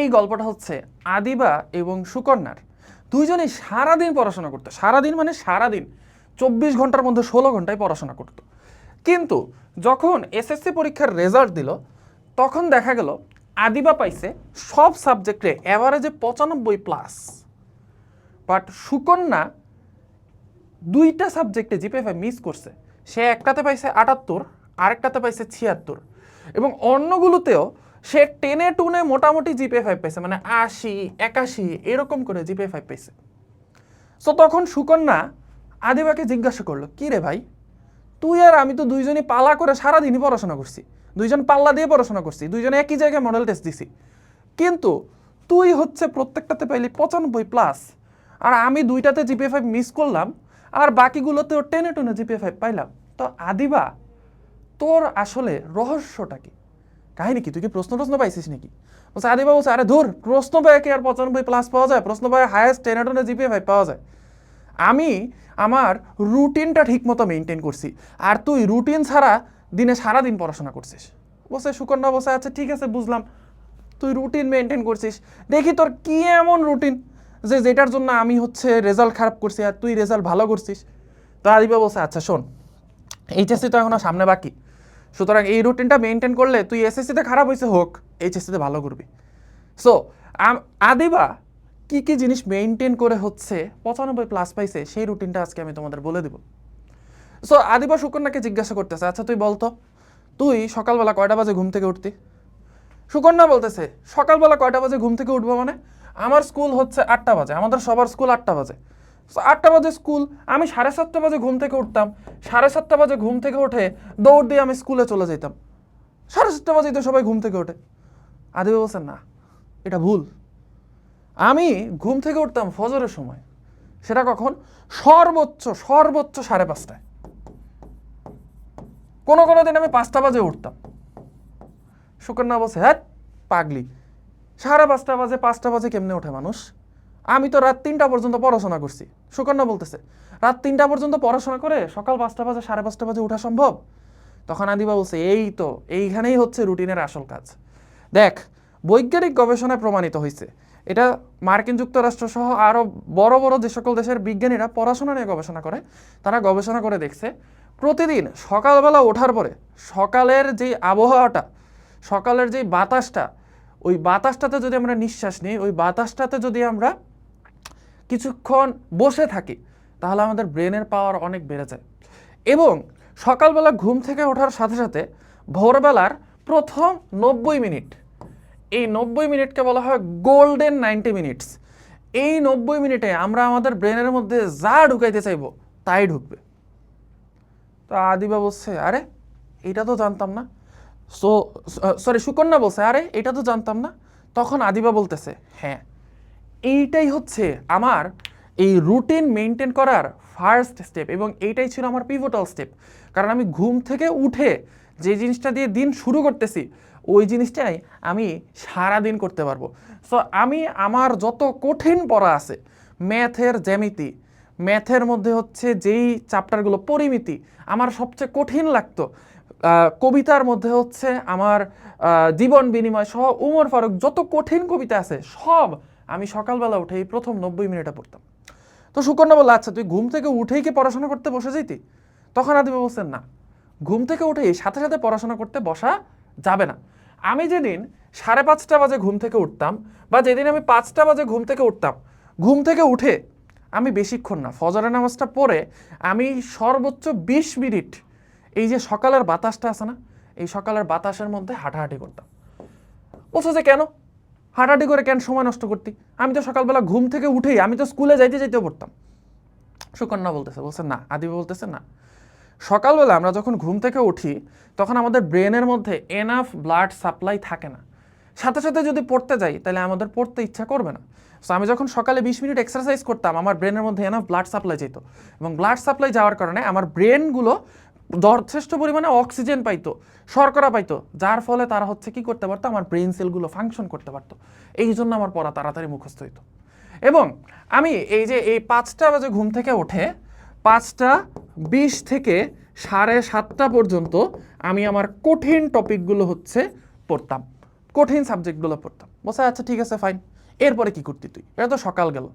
এই গল্পটা হচ্ছে আদিবা এবং সুকন্যার। দুইজনেই সারাদিন পড়াশোনা করতো। সারাদিন মানে সারাদিন। চব্বিশ ঘণ্টার মধ্যে ষোলো ঘন্টায় পড়াশোনা করতো। কিন্তু যখন এসএসসি পরীক্ষার রেজাল্ট দিল, তখন দেখা গেল আদিবা পাইছে সব সাবজেক্টে অ্যাভারেজে পঁচানব্বই প্লাস বাট সুকন্যা দুইটা সাবজেক্টে জিপিএফআই মিস করছে। সে একটাতে পাইছে আটাত্তর, আরেকটাতে পাইছে ছিয়াত্তর। এবং অন্যগুলোতেও সে টেনে টুনে মোটামুটি জিপে ফাইভ পাইছে মানে আশি, একাশি, এরকম করে জিপিএ ফাইভ পাইছে। সো তখন সুকন্যা আদিবাকে জিজ্ঞাসা করল, কি রে ভাই? তুই আর আমি তো দুইজনই পালা করে সারাদিনই পড়াশোনা করছি। দুইজন পাল্লা দিয়ে পড়াশোনা করছি, দুইজনে একই জায়গায় মডেল টেস্ট দিছি। কিন্তু তুই হচ্ছে প্রত্যেকটাতে পাইলি পঁচানব্বই প্লাস আর আমি দুইটাতে জিপিএ ফাইভ মিস করলাম, আর বাকিগুলোতেও টেনে টুনে জিপিএ ফাইভ পাইলাম। তো আদিবা, তোর আসলে রহস্যটা কি? কাহিনী কি? তুই কি প্রশ্ন প্রশ্ন পাইছিস নাকি? বলছে আদিবা বলছে আরে ধুর প্রশ্ন পায় কি আর পঁচানব্বই প্লাস পাওয়া যায়। প্রশ্ন পায় হায়েস্ট টেনে টুনে জিপিএ ফাইভ পাওয়া যায়। আমি আমার রুটিনটা ঠিকমতো মেনটেন করছি আর তুই রুটিন ছাড়া দিনে সারা দিন পড়াশোনা করছিস বসে সুকন্যা বসে আছে, ঠিক আছে, বুঝলাম। তুই রুটিন মেনটেন করছিস দেখি তোর কি এমন রুটিন যে যেটার জন্য আমি হচ্ছে রেজাল্ট খারাপ করছি আর তুই রেজাল্ট ভালো করছিস তো আদিবা বলছে আচ্ছা শোন। এইচএসসি তো এখনও সামনে বাকি। সুতরাং এই রুটিনটা মেনটেন করলে তুই এসএসসিতে খারাপ হয়েছে হোক এইচএসসিতে ভালো করবি। সো আদিবা কি কি জিনিস মেনটেন করে হচ্ছে, পঁচানব্বই প্লাস পাইছে, সেই রুটিনটা আজকে আমি তোমাদের বলে দিব। সো আদিবা সুকন্যাকে জিজ্ঞাসা করতেছে আচ্ছা তুই বলতো, তুই সকালবেলা কয়টা বাজে ঘুম থেকে উঠতি? সুকন্যা বলতেছে, সকালবেলা কয়টা বাজে ঘুম থেকে উঠবো মানে? আমার স্কুল হচ্ছে আটটা বাজে, আমাদের সবার স্কুল আটটা বাজে। আটটা বাজে স্কুল, আমি সাড়ে সাতটা বাজে ঘুম থেকে উঠতাম। সাড়ে সাতটা বাজে ঘুম থেকে উঠে দৌড় দিয়ে আমি স্কুলে চলে যেতাম সাড়ে সাতটা বাজেই তো সবাই ঘুম থেকে ওঠে। আদিবা বলছেন না, এটা ভুল। আমি ঘুম থেকে উঠতাম ফজরের সময়। সেটা কখন? সর্বোচ্চ সর্বোচ্চ সাড়ে পাঁচটায়। কোনো কোনো দিন আমি পাঁচটা বাজে উঠতাম। সুকন্যা বলছে হ্যাঁ পাগলি। সাড়ে পাঁচটা বাজে পাঁচটা বাজে কেমনে ওঠে মানুষ? আমি তো রাত তিনটা পর্যন্ত পড়াশোনা করছি। সুকন্যা বলতেছে, রাত তিনটা পর্যন্ত পড়াশোনা করে সকাল পাঁচটা বাজে, সাড়ে পাঁচটা বাজে ওঠা সম্ভব? তখন আদিবা বলছে, এই তো, এইখানেই হচ্ছে রুটিনের আসল কাজ। দেখ, বৈজ্ঞানিক গবেষণায় প্রমাণিত হয়েছে এটা মার্কিন যুক্তরাষ্ট্র সহ আরও বড় বড় যে সকল দেশের বিজ্ঞানীরা পড়াশোনা নিয়ে গবেষণা করে, তারা গবেষণা করে দেখছে, প্রতিদিন সকালবেলা ওঠার পরে সকালের যে আবহাওয়াটা, সকালের যেই বাতাসটা, ওই বাতাসটাতে যদি আমরা নিঃশ্বাস নিই, ওই বাতাসটাতে যদি আমরা কিছুক্ষণ বসে থাকি, তাহলে আমাদের ব্রেনের পাওয়ার অনেক বেড়ে যায়। এবং সকালবেলা ঘুম থেকে ওঠার সাথে সাথে ভোরবেলার প্রথম নব্বই মিনিট, এই নব্বই মিনিটকে বলা হয় গোল্ডেন নাইনটি মিনিটস এই নব্বই মিনিটে আমরা আমাদের ব্রেনের মধ্যে যা ঢুকাইতে চাইব, তাই ঢুকবে। তো আদিবা বলছে, আরে, এটা তো জানতাম না। সো সরি সুকন্যা বলছে, আরে, এটা তো জানতাম না। তখন আদিবা বলতেছে হ্যাঁ এইটাই হচ্ছে আমার এই রুটিন মেনটেন করার ফার্স্ট স্টেপ এবং এইটাই ছিল আমার পিভোটাল স্টেপ কারণ আমি ঘুম থেকে উঠে যে জিনিসটা দিয়ে দিন শুরু করতেছি, ওই জিনিসটাই আমি সারা দিন করতে পারব। সো আমি আমার যত কঠিন পড়া আছে ম্যাথের জ্যামিতি ম্যাথের মধ্যে হচ্ছে যেই চ্যাপ্টারগুলো পরিমিতি, আমার সবচেয়ে কঠিন লাগতো কবিতার মধ্যে হচ্ছে আমার জীবন বিনিময় সহ উমর ফারুক যত কঠিন কবিতা আছে, সব আমি সকালবেলা উঠে এই প্রথম নব্বই মিনিটে পড়তাম। তো সুকন্যা বলল আচ্ছা তুই ঘুম থেকে উঠেই কি পড়াশোনা করতে বসে যেতি? তখন আদিবা বলছেন, না, ঘুম থেকে উঠেই সাথে সাথে পড়াশোনা করতে বসা যাবে না। আমি যেদিন সাড়ে পাঁচটা বাজে ঘুম থেকে উঠতাম বা যেদিন আমি পাঁচটা বাজে ঘুম থেকে উঠতাম, ঘুম থেকে উঠে আমি বেশিক্ষণ না, ফজরের নামাজটা পড়ে আমি সর্বোচ্চ বিশ মিনিট এই যে সকালের বাতাসটা আছে না, এই সকালের বাতাসের মধ্যে হাঁটাহাঁটি করতাম। বলছো যে, কেন? হাঁটাহাঁটি করে কেন সময় নষ্ট করতি? আমি তো সকালবেলা ঘুম থেকে উঠেই, আমি তো স্কুলে যাইতে যাইতেও পড়তাম। সুকন্যা বলতেছে, বলছে না, আদিবা বলতেছে না। সকালবেলা আমরা যখন ঘুম থেকে উঠি, তখন আমাদের ব্রেনের মধ্যে এনাফ ব্লাড সাপ্লাই থাকে না। সাথে সাথে যদি পড়তে যাই, তাহলে আমাদের পড়তে ইচ্ছা করবে না। সো আমি যখন সকালে বিশ মিনিট এক্সারসাইজ করতাম, আমার ব্রেনের মধ্যে এনাফ ব্লাড সাপ্লাই যেত। এবং ব্লাড সাপ্লাই যাওয়ার কারণে আমার ব্রেনগুলো যথেষ্ট পরিমাণে অক্সিজেন পাইতো, শর্করা পাইতো, যার ফলে তারা হচ্ছে কি করতে পারতো, আমার ব্রেন সেলগুলো ফাংশন করতে পারতো। এই জন্য আমার পড়া তাড়াতাড়ি মুখস্থ হইতো। এবং আমি এই যে এই পাঁচটা বাজে ঘুম থেকে ওঠে পাঁচটা বিশ থেকে সাড়ে সাতটা পর্যন্ত আমি আমার কঠিন টপিকগুলো হচ্ছে পড়তাম। কঠিন সাবজেক্টগুলো পড়তাম। বলছে আচ্ছা ঠিক আছে ফাইন এরপরে কি করতি তুই? এটা তো সকাল গেল।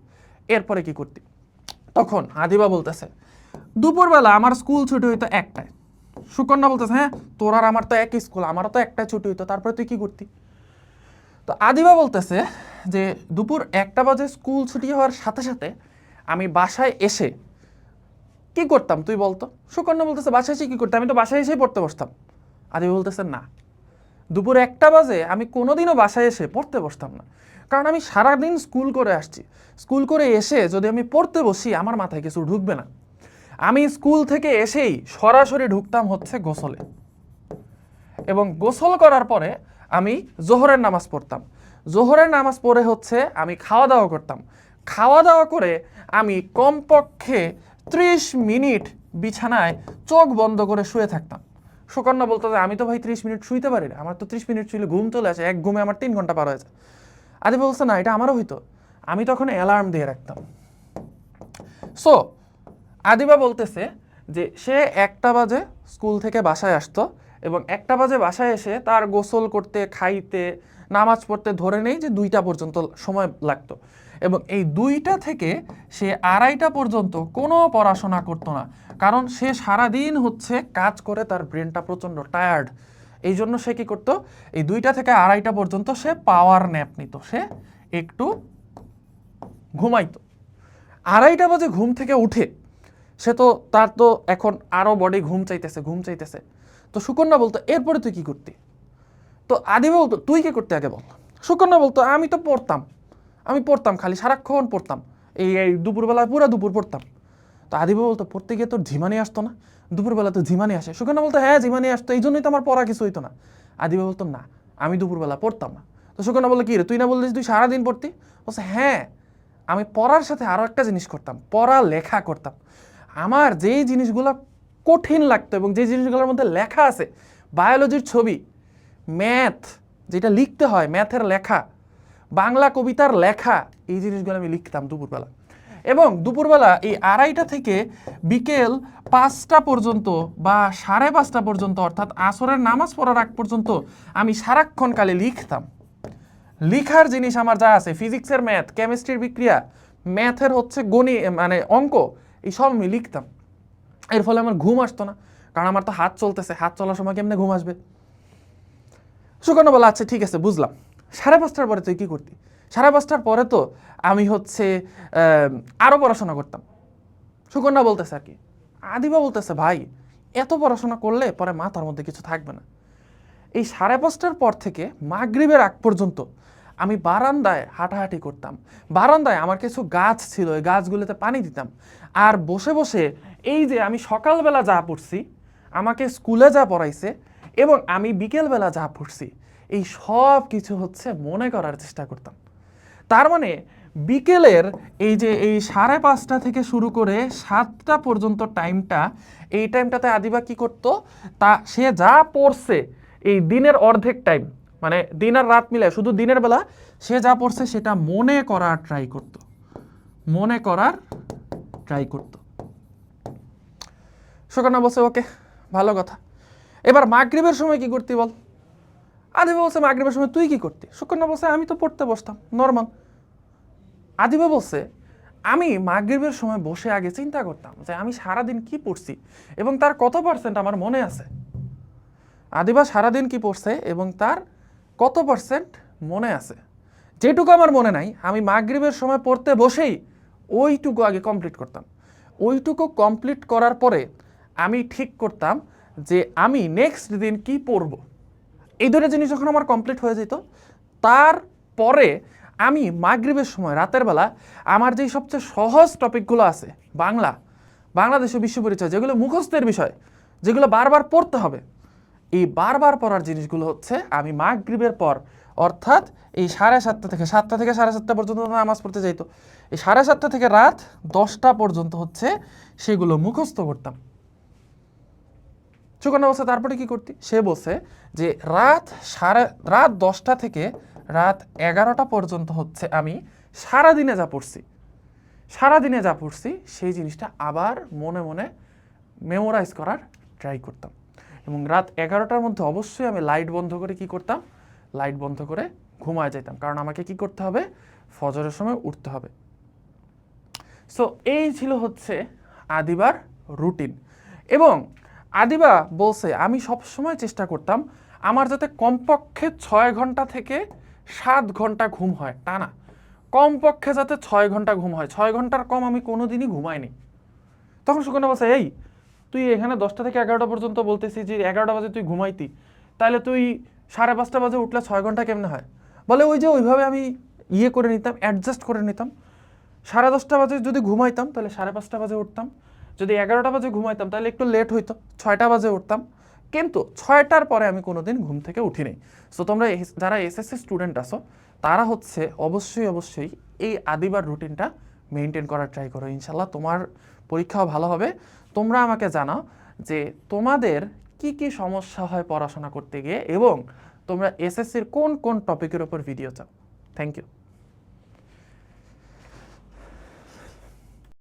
এরপরে কি করতি? তখন আদিবা বলতেছে দুপুরবেলা আমার স্কুল ছুটি হইতো একটায়। সুকন্যা বলতেছে হ্যাঁ তোর আর আমার তো একই স্কুল, আমারও তো একটাই ছুটি হইতো, তারপরে তুই কি করতি? তো আদিবা বলতেছে যে, দুপুর একটা বাজে স্কুল ছুটি হওয়ার সাথে সাথে আমি বাসায় এসে কি করতাম তুই বলতো? সুকন্যা বলতেছে, বাসায় এসে কি করতাম? আমি তো বাসায় এসেই পড়তে বসতাম। আদিবা বলতেছে, না, দুপুর একটা বাজে আমি কোনোদিনও বাসায় এসে পড়তে বসতাম না, কারণ আমি সারাদিন স্কুল করে আসছি। স্কুল করে এসে যদি আমি পড়তে বসি, আমার মাথায় কিছু ঢুকবে না। আমি স্কুল থেকে এসেই সরাসরি ঢুকতাম হচ্ছে গোসলে। এবং গোসল করার পরে আমি জোহরের নামাজ পড়তাম। জোহরের নামাজ পড়ে হচ্ছে আমি খাওয়া দাওয়া করতাম। খাওয়া দাওয়া করে আমি কমপক্ষে ত্রিশ মিনিট বিছানায় চোখ বন্ধ করে শুয়ে থাকতাম। সুকন্যা বলতো যে, আমি তো ভাই ত্রিশ মিনিট শুইতে পারি না। আমার তো ত্রিশ মিনিট শুইলে ঘুম চলে আসে, এক ঘুমে আমার তিন ঘণ্টা পার হয়েছে আদি বলছে, না, এটা আমারও হইতো। আমি তখন অ্যালার্ম দিয়ে রাখতাম। সো আদিবা বলতেছে যে সে একটা বাজে স্কুল থেকে বাসায় আসতো এবং একটা বাজে বাসায় এসে তার গোসল করতে, খাইতে, নামাজ পড়তে ধরে নেই যে দুইটা পর্যন্ত সময় লাগতো। এবং এই দুইটা থেকে সে আড়াইটা পর্যন্ত কোনো পড়াশোনা করতো না। কারণ সে সারাদিন হচ্ছে কাজ করে, তার ব্রেনটা প্রচণ্ড টায়ার্ড এই জন্য সে কি করতো? এই দুইটা থেকে আড়াইটা পর্যন্ত সে পাওয়ার ন্যাপ নিত। সে একটু ঘুমাইতো। আড়াইটা বাজে ঘুম থেকে উঠে সে তো, তার তো এখন আরও বডি ঘুম চাইতেছে ঘুম চাইতেছে। তো সুকন্যা বলতো, এরপরে তুই কি করতি? তো আদি বলতো, তুই কি করতে আগে বল। সুকন্যা বলতো, আমি তো পড়তাম, আমি পড়তাম খালি, সারাক্ষণ পড়তাম। এই এই দুপুরবেলা পুরো দুপুর পড়তাম। তো আদিবা বলতো, পড়তে গিয়ে তোর ঝিমানি আসতো না? দুপুরবেলা তো ঝিমানি আসে। সুকন্যা বলতো হ্যাঁ ঝিমানি আসতো, এই জন্যই তো আমার পড়া কিছু হইতো না। আদিবা বলতো, না, আমি দুপুরবেলা পড়তাম না। তো সুকন্যা বলল, কি রে, তুই না বললিস তুই সারাদিন পড়তি? বলছে হ্যাঁ আমি পড়ার সাথে আরও একটা জিনিস করতাম, পড়া লেখা করতাম। আমার যেই জিনিসগুলো কঠিন লাগতো এবং যে জিনিসগুলোর মধ্যে লেখা আছে বায়োলজির ছবি ম্যাথ যেটা লিখতে হয় ম্যাথের লেখা, বাংলা কবিতার লেখা, এই জিনিসগুলো আমি লিখতাম দুপুরবেলা। এবং দুপুরবেলা এই আড়াইটা থেকে বিকেল পাঁচটা পর্যন্ত বা সাড়ে পাঁচটা পর্যন্ত, অর্থাৎ আসরের নামাজ পড়ার আগ পর্যন্ত, আমি সারাক্ষণ কালে লিখতাম। লিখার জিনিস আমার যা আছে ফিজিক্সের ম্যাথ কেমিস্ট্রির বিক্রিয়া ম্যাথের হচ্ছে গণি মানে অঙ্ক এই সব আমি লিখতাম। এর ফলে আমার ঘুম আসতো না, কারণ আমার তো হাত চলতেছে, হাত চলার সময় কেমনে ঘুম আসবে? সুকন্যা বলা আচ্ছা ঠিক আছে, বুঝলাম। সাড়ে পাঁচটার পরে তুই কী করতি? সাড়ে পাঁচটার পরে তো আমি হচ্ছে আরও পড়াশোনা করতাম। সুকন্যা বলতেছে আর কি, আদিবা বলতেছে, ভাই, এত পড়াশোনা করলে পরে মাথার মধ্যে কিছু থাকবে না। এই সাড়ে পাঁচটার পর থেকে মাগরিবের আগ পর্যন্ত আমি বারান্দায় হাঁটাহাঁটি করতাম। বারান্দায় আমার কিছু গাছ ছিল, ওই গাছগুলোতে পানি দিতাম। আর বসে বসে এই যে আমি সকালবেলা যা পড়ছি, আমাকে স্কুলে যা পড়াইছে এবং আমি বিকেলবেলা যা পড়ছি, এই সব কিছু হচ্ছে মনে করার চেষ্টা করতাম। তার মানে বিকেলের এই যে এই সাড়ে পাঁচটা থেকে শুরু করে সাতটা পর্যন্ত টাইমটা, এই টাইমটাতে আদিবা কি করতো? তা সে যা পড়ছে, এই দিনের অর্ধেক টাইম মানে দিন আর রাত মিলে, শুধু দিনের বেলা সে যা পড়ছে সেটা মনে করার ট্রাই করতো। মনে করার ট্রাই করতো। সুকন্যা বলছে, ওকে, ভালো কথা। এবার মাগরিবের সময় কি করতি বল? আদিবা বলছে, মাগরিবের সময় তুই কি করতি? সুকন্যা বলছে, আমি তো পড়তে বসতাম নর্মাল আদিবা বলছে, আমি মাগরিবের সময় বসে আগে চিন্তা করতাম যে আমি সারাদিন কি পড়ছি এবং তার কত পার্সেন্ট আমার মনে আছে? আদিবা সারাদিন কি পড়ছে এবং তার কত পার্সেন্ট মনে আছে? যেটুকু আমার মনে নাই, আমি মাগরিবের সময় পড়তে বসেই ওইটুকু আগে কমপ্লিট করতাম। ওইটুকু কমপ্লিট করার পরে আমি ঠিক করতাম যে আমি নেক্সট দিন কি পড়ব। এই ধরনের জিনিস যখন আমার কমপ্লিট হয়ে যেত, তারপরে আমি মাগরিবের সময়, রাতের বেলা আমার যেই সবচেয়ে সহজ টপিকগুলো আছে, বাংলা বাংলাদেশে বিশ্ব পরিচয়, যেগুলো মুখস্থের বিষয়, যেগুলো বারবার পড়তে হবে এই বারবার পড়ার জিনিসগুলো হচ্ছে আমি মাগরিবের পর, অর্থাৎ এই সাড়ে সাতটা থেকে সাতটা থেকে সাড়ে সাতটা পর্যন্ত নামাজ পড়তে যাইতো। এই সাড়ে সাতটা থেকে রাত দশটা পর্যন্ত হচ্ছে সেগুলো মুখস্থ করতাম। সুকন্যা বলছে, তারপরে কি করতি? সে বলছে যে, রাত সাড়ে, রাত দশটা থেকে রাত এগারোটা পর্যন্ত হচ্ছে আমি সারাদিনে যা পড়ছি। সারাদিনে যা পড়ছি, সেই জিনিসটা আবার মনে মনে মেমোরাইজ করার ট্রাই করতাম। এবং রাত এগারোটার মধ্যে অবশ্যই আমি লাইট বন্ধ করে কি করতাম? লাইট বন্ধ করে ঘুমায় যেতাম কারণ আমাকে কি করতে হবে? ফজরের সময় উঠতে হবে। সো এই ছিল হচ্ছে আদিবার রুটিন। এবং আদিবা বলছে, আমি সব সময় চেষ্টা করতাম আমার যাতে কমপক্ষে ছয় ঘণ্টা থেকে সাত ঘণ্টা ঘুম হয়। টানা কমপক্ষে যাতে ছয় ঘণ্টা ঘুম হয়। ছয় ঘণ্টার কম আমি কোনোদিনই ঘুমাইনি। তখন সুকন্যা বলছে, এই তুই এখানে দশটা থেকে এগারোটা পর্যন্ত বলতেছিস যে এগারোটা বাজে তুই ঘুমাইতি, তাহলে তুই সাড়ে পাঁচটা বাজে উঠলে ছয় ঘণ্টা কেমনে হয়? বলে ওই যে ওইভাবে আমি ইয়ে করে নিতাম অ্যাডজাস্ট করে নিতাম। সাড়ে দশটা বাজে যদি ঘুমাইতাম, তাহলে সাড়ে পাঁচটা বাজে উঠতাম। যদি এগারোটা বাজে ঘুমাইতাম, তাহলে একটু লেট হইতো, ছয়টা বাজে উঠতাম। কিন্তু ছয়টার পরে আমি কোনোদিন ঘুম থেকে উঠি নাই সো তোমরা যারা এসএসসি স্টুডেন্ট আছো, তারা হচ্ছে অবশ্যই অবশ্যই এই আদিবার রুটিনটা মেনটেন করার ট্রাই করো। ইনশাল্লাহ তোমার পরীক্ষাও ভালো হবে। তোমরা আমাকে জানাও যে তোমাদের কি কি সমস্যা হয় পড়াশোনা করতে গিয়ে এবং তোমরা এসএসসির কোন কোন টপিকের ওপর ভিডিও চাও। Thank you